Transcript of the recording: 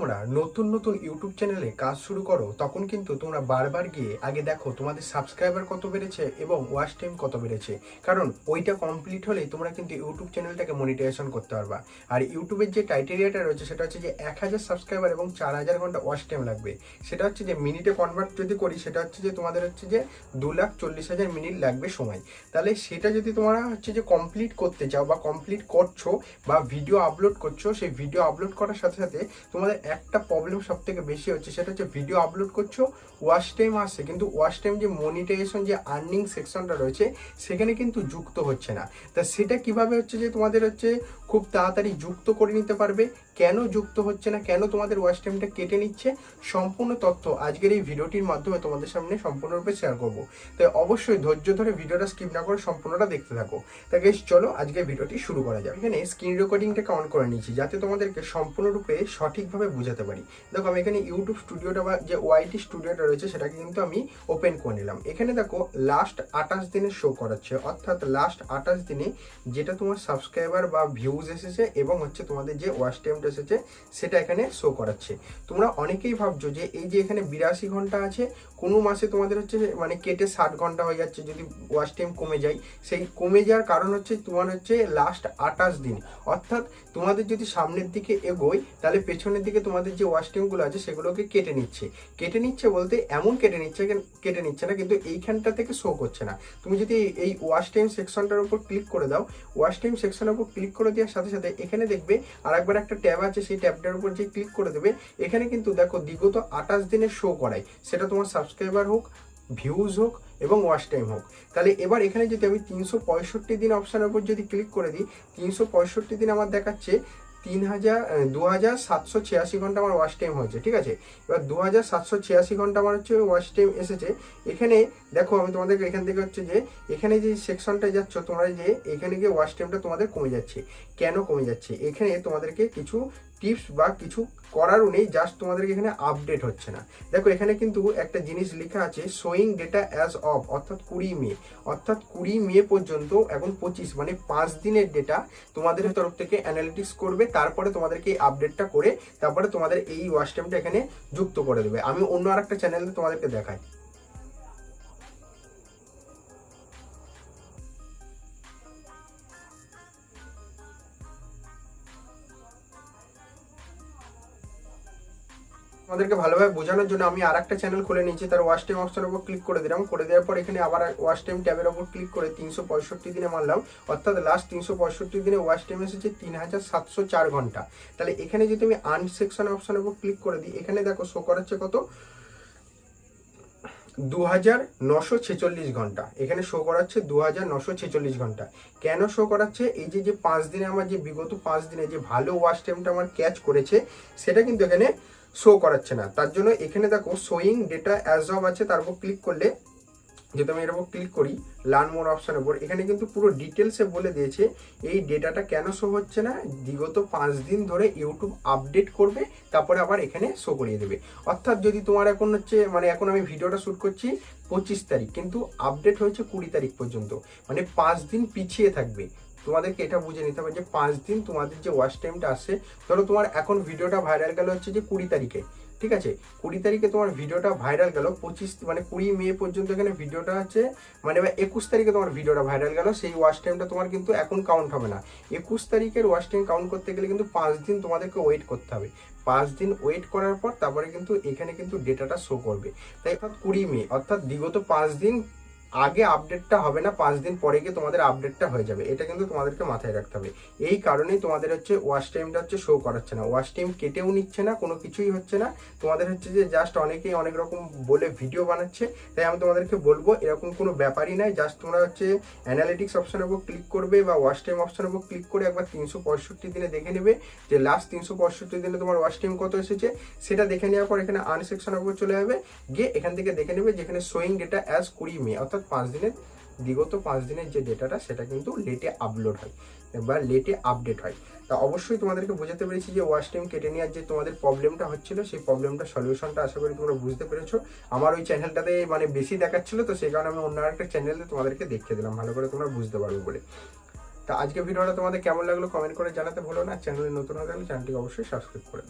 তোমরা নতুন নতুন ইউটিউব চ্যানেলে কাজ শুরু করো, তখন কিন্তু তোমরা বারবার গিয়ে আগে দেখো তোমাদের সাবস্ক্রাইবার কত বেড়েছে এবং ওয়াচ টাইম কত বেড়েছে। কারণ ওইটা কমপ্লিট হলেই তোমরা কিন্তু ইউটিউব চ্যানেলটাকে মনিটাইজেশন করতে পারবা। আর ইউটিউবের যে ক্রাইটেরিয়াটা রয়েছে, সেটা হচ্ছে যে এক হাজার সাবস্ক্রাইবার এবং চার হাজার ঘণ্টা ওয়াচ টাইম লাগবে। সেটা হচ্ছে যে মিনিটে কনভার্ট যদি করি, সেটা হচ্ছে যে তোমাদের হচ্ছে যে দু লাখ চল্লিশ হাজার মিনিট লাগবে সময়। তাহলে সেটা যদি তোমরা হচ্ছে যে কমপ্লিট করতে চাও বা কমপ্লিট করছ বা ভিডিও আপলোড করছ, সেই ভিডিও আপলোড করার সাথে সাথে তোমাদের একটা প্রবলেম সব থেকে বেশি হচ্ছে, সেটা হচ্ছে ভিডিও আপলোড করছ ওয়াশ টাইম আসছে, কিন্তু ওয়াশ টাইম যে মনিটাইজেশন যে আর্নিং সেকশনটা রয়েছে, সেখানে কিন্তু যুক্ত হচ্ছে না। তা সেটা কীভাবে হচ্ছে যে তোমাদের হচ্ছে খুব তাড়াতাড়ি যুক্ত করে নিতে পারবে? কেন যুক্ত হচ্ছে না কেন তোমাদের ওয়াচ টাইমটা কেটে নিচ্ছে সম্পূর্ণ তথ্য আজকের এই ভিডিওটির মাধ্যমে তোমাদের সামনে সম্পূর্ণরূপে শেয়ার করব। তাই অবশ্যই ধৈর্য ধরে ভিডিওটা স্কিপ না করে সম্পূর্ণটা দেখতে থাকো। তাই guys, চলো আজকে ভিডিওটি শুরু করা যাক। এখানে স্ক্রিন রেকর্ডিংটাকে অন করে নিয়েছি যাতে তোমাদেরকে সম্পূর্ণরূপে সঠিকভাবে বোঝাতে পারি। দেখো আমি এখানে ইউটিউব স্টুডিওটা বা যে ওয়াইটি স্টুডিওটা রয়েছে সেটাকে কিন্তু আমি ওপেন করে নিলাম। এখানে দেখো লাস্ট আঠাশ দিনে শো করাচ্ছে। অর্থাৎ লাস্ট আঠাশ দিনে যেটা তোমার সাবস্ক্রাইবার বা ভিউজ এসেছে এবং হচ্ছে তোমাদের যে ওয়াচ টাইমটা এসেছে সেটা এখানে শো করাচ্ছে। তোমরা অনেকেই ভাবছ যে এই যে এখানে বিরাশি ঘণ্টা আছে, কোনো মাসে তোমাদের হচ্ছে মানে কেটে ষাট ঘণ্টা হয়ে যাচ্ছে যদি ওয়াশ টাইম কমে যায়। সেই কমে যাওয়ার কারণ হচ্ছে তোমার হচ্ছে লাস্ট আঠাশ দিন। অর্থাৎ তোমাদের যদি সামনের দিকে এগোয়, তাহলে পেছনের দিকে তোমাদের যে ওয়াশ টাইমগুলো আছে সেগুলোকে কেটে নিচ্ছে। কেটে নিচ্ছে বলতে এমন কেটে নিচ্ছে কেটে নিচ্ছে না, কিন্তু এইখানটা থেকে শো করছে না। তুমি যদি এই ওয়াশ টাইম সেকশনটার উপর ক্লিক করে দাও ওয়াশ টাইম সেকশনের উপর ক্লিক করে দেওয়ার সাথে সাথে এখানে দেখবে আর একবার একটা ট্যাব আছে, সেই ট্যাবটার উপর যে ক্লিক করে দেবে, এখানে কিন্তু দেখো বিগত আঠাশ দিনের শো করায়। সেটা তোমার সাবস্ক্রাইবার হোক ভিউজ হোক এবং ওয়াশ টাইম হোক। তাহলে এবার এখানে যদি আমি তিনশো পঁয়ষট্টি দিন অপশানের উপর যদি ক্লিক করে দিই, তিনশো পঁয়ষট্টি দিন আমার দেখাচ্ছে তিন হাজার দু হাজার সাতশো ছিয়াশি ঘণ্টা আমার ওয়াশ টাইম হয়েছে, ঠিক আছে? এবার দু হাজার সাতশো ছিয়াশি ঘণ্টা আমার হচ্ছে ওয়াশ টাইম এসেছে। এখানে দেখো, আমি তোমাদেরকে এখান থেকে হচ্ছে যে, এখানে যে সেকশনটায় যাচ্ছ, তোমরা যে এখানে গিয়ে ওয়াশ টাইমটা তোমাদের কমে যাচ্ছে। কেন কমে যাচ্ছে? এখানে তোমাদেরকে কিছু টিপস বা কিছু করারও নেই জাস্ট তোমাদেরকে এখানে আপডেট হচ্ছে না। দেখো, এখানে কিন্তু একটা জিনিস লেখা আছে শোয়িং ডেটা অ্যাজ অফ অর্থাৎ কুড়ি মে। অর্থাৎ কুড়ি মে পর্যন্ত, এখন পঁচিশ মানে পাঁচ দিনের ডেটা তোমাদের তরফ থেকে অ্যানালিটিক্স করবে, তারপরে তোমাদেরকে এই আপডেটটা করে, তারপরে তোমাদের এই ওয়াচ টাইমটা এখানে যুক্ত করে দেবে। আমি অন্য আরেকটা চ্যানেলে তোমাদেরকে দেখাই। আমাদেরকে ভালোভাবে বোঝানোর জন্য আমি আর একটা চ্যানেল খুলে নিয়েছি, তার ওয়াশ টাইম অপশনের উপর ক্লিক করে দিলাম। করে দেওয়ার পর এখানে আবার ওয়াশ টাইম ট্যাবের উপর ক্লিক করে তিনশো পঁয়ষট্টি দিনে মারলাম অর্থাৎ লাস্ট তিনশো পঁয়ষট্টি দিনে ওয়াশ টাইম এসেছে তিন হাজার সাতশো চার ঘণ্টা। তাহলে এখানে যদি আমি আন সেকশন অপশনের উপর ক্লিক করে দিই, এখানে দেখো শো করাচ্ছে কত? দু হাজার নশো ছেচল্লিশ ঘণ্টা। এখানে শো করাচ্ছে দু হাজার নশো ছেচল্লিশ ঘণ্টা। কেন শো করাচ্ছে? এই যে যে পাঁচ দিনে আমার যে বিগত পাঁচ দিনে যে ভালো ওয়াচ টাইমটা আমার ক্যাচ করেছে, সেটা কিন্তু এখানে শো করাচ্ছে না। তার জন্য এখানে দেখো শোয়িং ডেটা অ্যাজ অফ আছে, তার উপর ক্লিক করলে যদি আমি এর উপর ক্লিক করি লার্ন মোর অপশনের উপর, এখানে কিন্তু পুরো ডিটেলসে বলে দিয়েছে, এই ডেটাটা কেন শো হচ্ছে না, বিগত পাঁচ দিন ধরে ইউটিউব আপডেট করবে, তারপরে আবার এখানে শো করিয়ে দেবে। অর্থাৎ যদি তোমার এখন হচ্ছে মানে এখন আমি ভিডিওটা শ্যুট করছি পঁচিশ তারিখ, কিন্তু আপডেট হয়েছে কুড়ি তারিখ পর্যন্ত মানে পাঁচ দিন পিছিয়ে থাকবে। তোমাদেরকে এটা বুঝে নিতে হবে যে পাঁচ দিন তোমাদের যে ওয়াচ টাইমটা আসছে ধরো তোমার এখন ভিডিওটা ভাইরাল গেল হচ্ছে যে কুড়ি তারিখে, ঠিক আছে? কুড়ি তারিখে তোমার ভিডিওটা ভাইরাল গেল, পঁচিশ মানে কুড়ি মে পর্যন্ত এখানে ভিডিওটা হচ্ছে মানে একুশ তারিখে তোমার ভিডিওটা ভাইরাল গেল, সেই ওয়াচ টাইমটা তোমার কিন্তু এখন কাউন্ট হবে না। একুশ তারিখের ওয়াচ টাইম কাউন্ট করতে গেলে কিন্তু পাঁচ দিন তোমাদেরকে ওয়েট করতে হবে। পাঁচ দিন ওয়েট করার পর তারপরে কিন্তু এখানে কিন্তু ডেটাটা শো করবে। তাই অর্থাৎ কুড়ি মে, অর্থাৎ বিগত পাঁচ দিন আগে আপডেটটা হবে না, পাঁচ দিন পরে গিয়ে তোমাদের আপডেটটা হয়ে যাবে। এটা কিন্তু তোমাদেরকে মাথায় রাখতে হবে। এই কারণেই তোমাদের হচ্ছে ওয়াচ টাইমটা হচ্ছে শো করাচ্ছে না। ওয়াশ টাইম কেটেও নিচ্ছে না, কোনো কিছুই হচ্ছে না। তোমাদের হচ্ছে যে জাস্ট অনেকেই অনেক রকম বলে ভিডিও বানাচ্ছে, তাই আমি তোমাদেরকে বলব, এরকম কোনো ব্যাপারই নাই। জাস্ট তোমরা হচ্ছে অ্যানালিটিক্স অপশনের উপর ক্লিক করবে বা ওয়াচ টাইম অপশনের উপর ক্লিক করে একবার তিনশো পঁয়ষট্টি দিনে দেখে নেবে যে লাস্ট তিনশো পঁয়ষট্টি দিনে তোমার ওয়াশ টাইম কত এসেছে। সেটা দেখে নেওয়ার পর এখানে আনসেকশনের উপর চলে যাবে। গিয়ে এখান থেকে দেখে নেবে যেখানে শোয়িং ডেটা অ্যাজ কুড়ি মে, অর্থাৎ পাঁচ দিনের, বিগত পাঁচ দিনের যে ডেটাটা সেটা কিন্তু লেটে আপলোড হয় বা লেটে আপডেট হয়। তা অবশ্যই তোমাদেরকে বোঝাতে পেরেছি যে ওয়াচ টাইম কেটে নেওয়ার যে তোমাদের প্রবলেমটা হচ্ছিল, সেই প্রবলেমটা সলিউশনটা আশা করি তোমরা বুঝতে পেরেছ। আমার ওই চ্যানেলটাতে মানে বেশি দেখাচ্ছিল, তো সেই কারণে আমি অন্য একটা চ্যানেলে তোমাদেরকে দেখিয়ে দিলাম, ভালো করে তোমরা বুঝতে পারবে বলে। তা আজকে ভিডিওটা তোমাদের কেমন লাগল কমেন্ট করে জানাতে ভুলো না। চ্যানেলে নতুন হয়ে থাকলে চ্যানেলটিকে অবশ্যই সাবস্ক্রাইব করে